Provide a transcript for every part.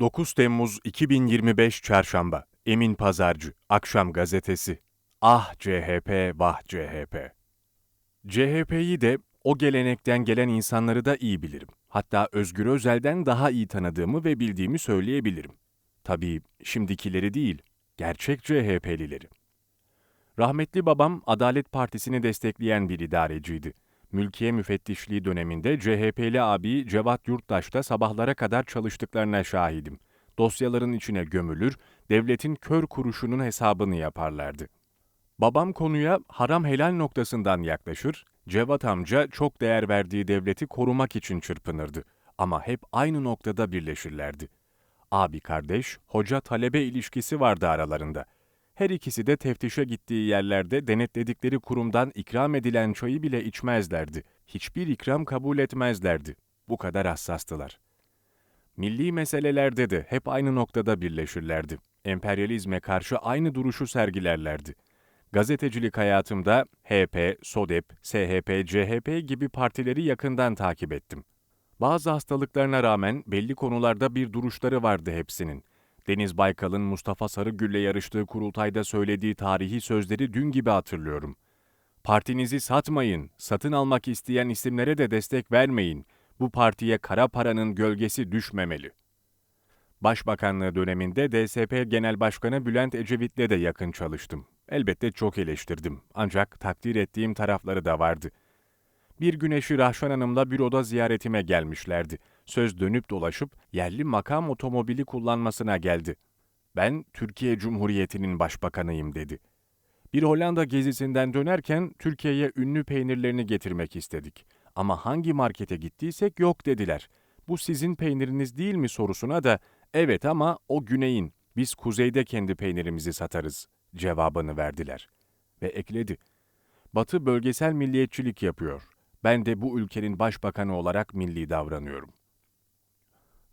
9 Temmuz 2025 Çarşamba Emin Pazarcı Akşam Gazetesi Ah CHP, vah CHP. CHP'yi de o gelenekten gelen insanları da iyi bilirim. Hatta Özgür Özel'den daha iyi tanıdığımı ve bildiğimi söyleyebilirim. Tabii şimdikileri değil, gerçek CHP'lileri. Rahmetli babam Adalet Partisi'ni destekleyen bir idareciydi. Mülkiye müfettişliği döneminde CHP'li abi Cevat Yurttaş'ta sabahlara kadar çalıştıklarına şahidim. Dosyaların içine gömülür, devletin kör kuruşunun hesabını yaparlardı. Babam konuya haram helal noktasından yaklaşır, Cevat amca çok değer verdiği devleti korumak için çırpınırdı. Ama hep aynı noktada birleşirlerdi. Abi kardeş, hoca talebe ilişkisi vardı aralarında. Her ikisi de teftişe gittiği yerlerde denetledikleri kurumdan ikram edilen çayı bile içmezlerdi. Hiçbir ikram kabul etmezlerdi. Bu kadar hassastılar. Milli meselelerde de hep aynı noktada birleşirlerdi. Emperyalizme karşı aynı duruşu sergilerlerdi. Gazetecilik hayatımda HP, SODEP, SHP, CHP gibi partileri yakından takip ettim. Bazı hastalıklarına rağmen belli konularda bir duruşları vardı hepsinin. Deniz Baykal'ın Mustafa Sarıgül'le yarıştığı kurultayda söylediği tarihi sözleri dün gibi hatırlıyorum. Partinizi satmayın, satın almak isteyen isimlere de destek vermeyin. Bu partiye kara paranın gölgesi düşmemeli. Başbakanlığı döneminde DSP Genel Başkanı Bülent Ecevit'le de yakın çalıştım. Elbette çok eleştirdim ancak takdir ettiğim tarafları da vardı. Bir güneşi Rahşan Hanım'la büroda ziyaretime gelmişlerdi. Söz dönüp dolaşıp yerli makam otomobili kullanmasına geldi. Ben Türkiye Cumhuriyeti'nin başbakanıyım dedi. Bir Hollanda gezisinden dönerken Türkiye'ye ünlü peynirlerini getirmek istedik. Ama hangi markete gittiysek yok dediler. Bu sizin peyniriniz değil mi sorusuna da evet ama o güneyin, biz kuzeyde kendi peynirimizi satarız cevabını verdiler. Ve ekledi. Batı bölgesel milliyetçilik yapıyor. Ben de bu ülkenin başbakanı olarak milli davranıyorum.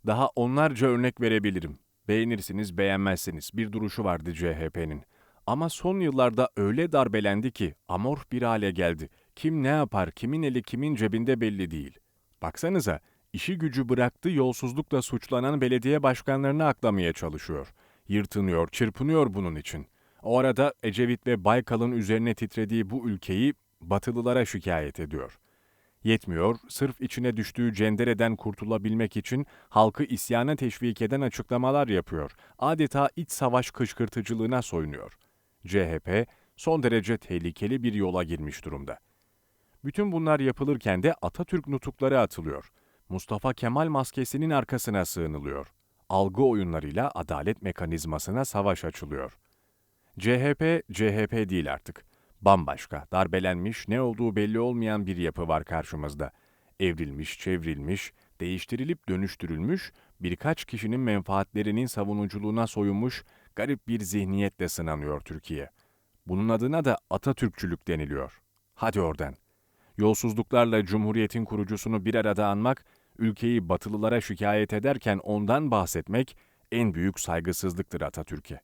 Daha onlarca örnek verebilirim. Beğenirsiniz, beğenmezsiniz. Bir duruşu vardı CHP'nin. Ama son yıllarda öyle darbelendi ki amorf bir hale geldi. Kim ne yapar, kimin eli kimin cebinde belli değil. Baksanıza, işi gücü bıraktı yolsuzlukla suçlanan belediye başkanlarını aklamaya çalışıyor. Yırtınıyor, çırpınıyor bunun için. O arada Ecevit ve Baykal'ın üzerine titrediği bu ülkeyi Batılılara şikayet ediyor. Yetmiyor, sırf içine düştüğü cendereden kurtulabilmek için halkı isyana teşvik eden açıklamalar yapıyor. Adeta iç savaş kışkırtıcılığına soyunuyor. CHP son derece tehlikeli bir yola girmiş durumda. Bütün bunlar yapılırken de Atatürk nutukları atılıyor. Mustafa Kemal maskesinin arkasına sığınılıyor. Algı oyunlarıyla adalet mekanizmasına savaş açılıyor. CHP, CHP değil artık. Bambaşka, darbelenmiş, ne olduğu belli olmayan bir yapı var karşımızda. Evrilmiş, çevrilmiş, değiştirilip dönüştürülmüş, birkaç kişinin menfaatlerinin savunuculuğuna soyunmuş, garip bir zihniyetle sınanıyor Türkiye. Bunun adına da Atatürkçülük deniliyor. Hadi oradan. Yolsuzluklarla Cumhuriyet'in kurucusunu bir arada anmak, ülkeyi batılılara şikayet ederken ondan bahsetmek en büyük saygısızlıktır Atatürk'e.